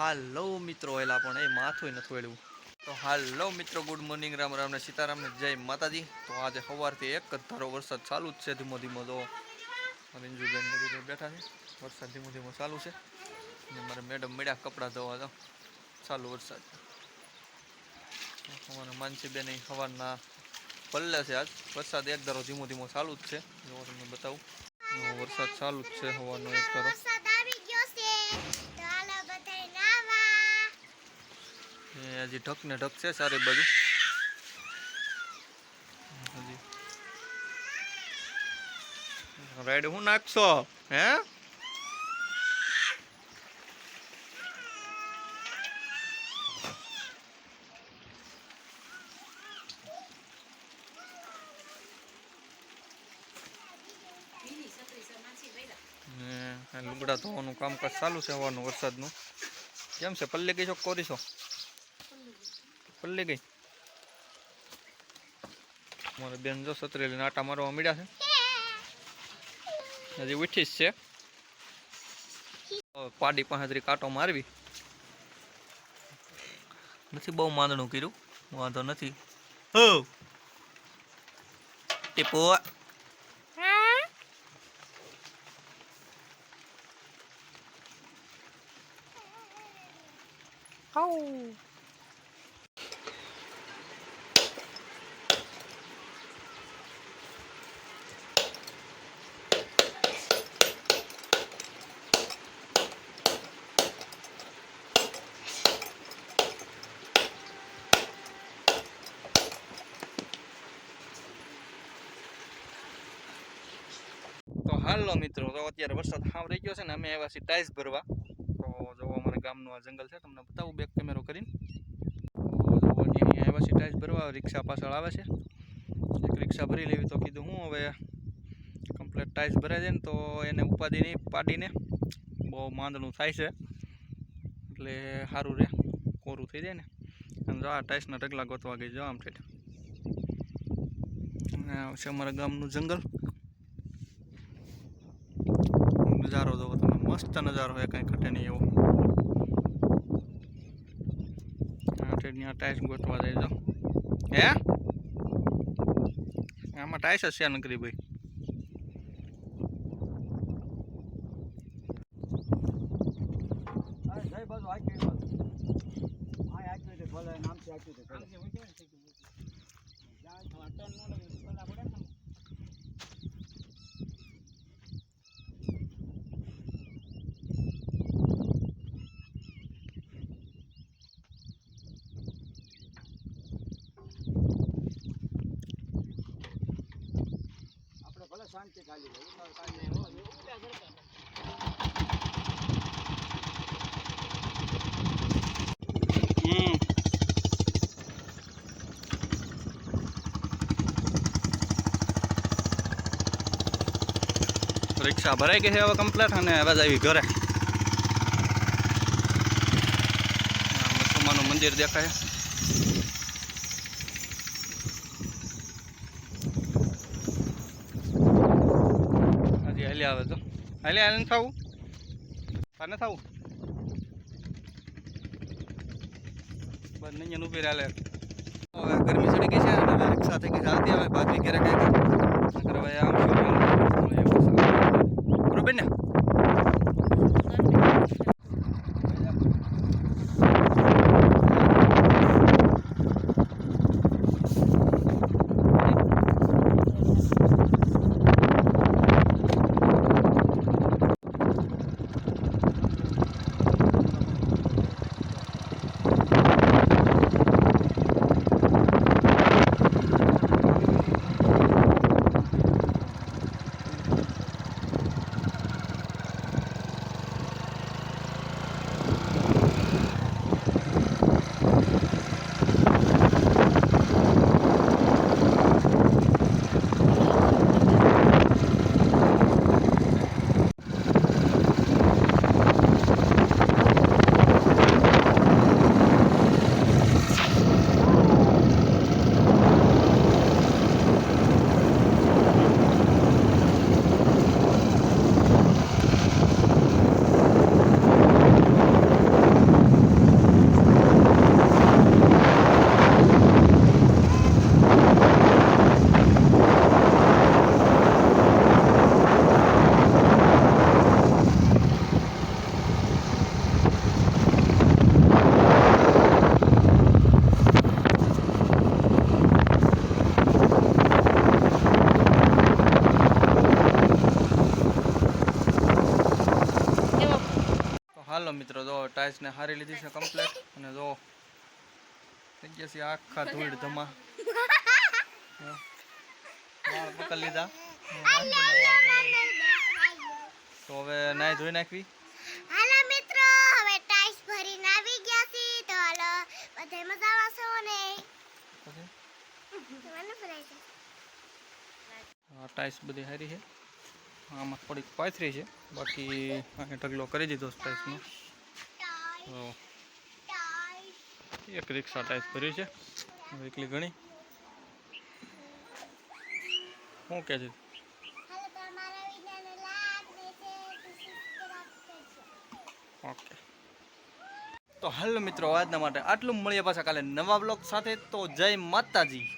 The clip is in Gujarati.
હાલો મિત્રો, એલા પણ એ માથું નથી વેળવું તો હાલો મિત્રો ગુડ મોર્નિંગ રામ રામ ને સીતારામ ને જય માતાજી. તો આજે સવારથી એક જ ધારો વરસાદ ચાલુ જ છે ધીમો ધીમો. તો રીંજુબેન બધું બેઠા છે. વરસાદ ધીમો ધીમો ચાલુ છે. ને મારે મેડમ મળ્યા કપડાં ધોવા તો. ચાલુ વરસાદ. અમારા માનસીબેન સવારના પલ્લે છે આજ. વરસાદ એક ધારો ધીમો ધીમો ચાલુ જ છે. જો તમને બતાવું. વરસાદ ચાલુ જ છે હવાનો એક ધારો. હજી ઢક ને ઢક છે સારી બાજુ. હજી. રાઈડ હું નાખશો? હે? લુગડા ધોવાનું કામકાજ ચાલુ છે હવાનું વરસાદનું. કેમ છે? પલ્લે કહીશો છો કોરી છો? પલ્લી ગઈ. મારે બેન જો સતરેલી નાટા મારવા મળ્યા છે. હજી ઉઠી છે. પાડી પાસેથી કાંટો મારવી. નથી બહુ માંદણું કર્યું. વાંધો નથી. હો. ટીપો તો હાલો મિત્રો, તો અત્યારે વરસાદ સાંભળી ગયો છે ને, અમે આવ્યા છીએ ટાઈલ્સ ભરવા. તો જો અમારા ગામનું આ જંગલ છે, તમને બતાવું બેક કેમેરો કરીને. આવ્યા છીએ ટાઈલ્સ ભરવા, રિક્ષા પાછળ આવે છે. એક રિક્ષા ભરી લેવી તો કીધું હું, હવે કમ્પ્લેટ ટાઈલ્સ ભરાય જાય ને, તો એને ઉપાધિની પાડીને બહુ માંદણું થાય છે. એટલે સારું રહે કોરું થઈ જાય ને. અને જો આ ટાઈલ્સના ઢગલા ગોતવા ગઈ, જો આમ ઠેઠ. છે અમારા ગામનું જંગલ. નજારો જોવો તમે મસ્ત નજારો હોય કાંઈ ઘટે નહીં એવો. ત્યાં ટાઈસ ગોતવા જાય જો. હે? આમાં ટાઈસ હશે છે નકરી ભાઈ. જય બાજુ આખી બાજુ આ આખી રીતે ભલે નામથી આખી રીતે ભલે આપણે ભલે શાંતિ. હમ. રિક્ષા ભરાઈ ગઈ છે હવે કમ્પ્લેટ અને હવે જ આવી ઘરે આ મુસલમાનનું મંદિર દેખાય. હાલી આવે તો. હાલે હાલી થવું? તને થવું? બંને નહીં ઊભી રહે હવે ગરમી ચડી ગઈ છે અને હવે રિક્ષા થઈ ગઈ ચાલતી આવે બાકી ઘેરે કઈ નકર આમ શું કરવું? છે. બરોબર ને ટાઈલ્સને હારી લીધી છે કમ્પ્લેટ અને જો થઈ ગયા છે આખા ધૂળ ધમા. વાળ પકડી લીધા. તો હવે નાઈ ધોઈ નાખવી. હાલો મિત્રો હવે ટાઈસ ભરીને આવી ગયા છીએ તો હાલો બધા છો ને? પછી? છે. બધી હારી છે. આમાં થોડીક પાથરી છે. બાકી ઢગલો કરી દીધો છે તો એક રિક્ષા ટાઈપ ભર્યું છે. એકલી ઘણી શું કહે છે? ઓકે. તો હાલ મિત્રો, આજના માટે આટલું મળીએ પાછા કાલે નવા બ્લોગ સાથે. તો જય માતાજી.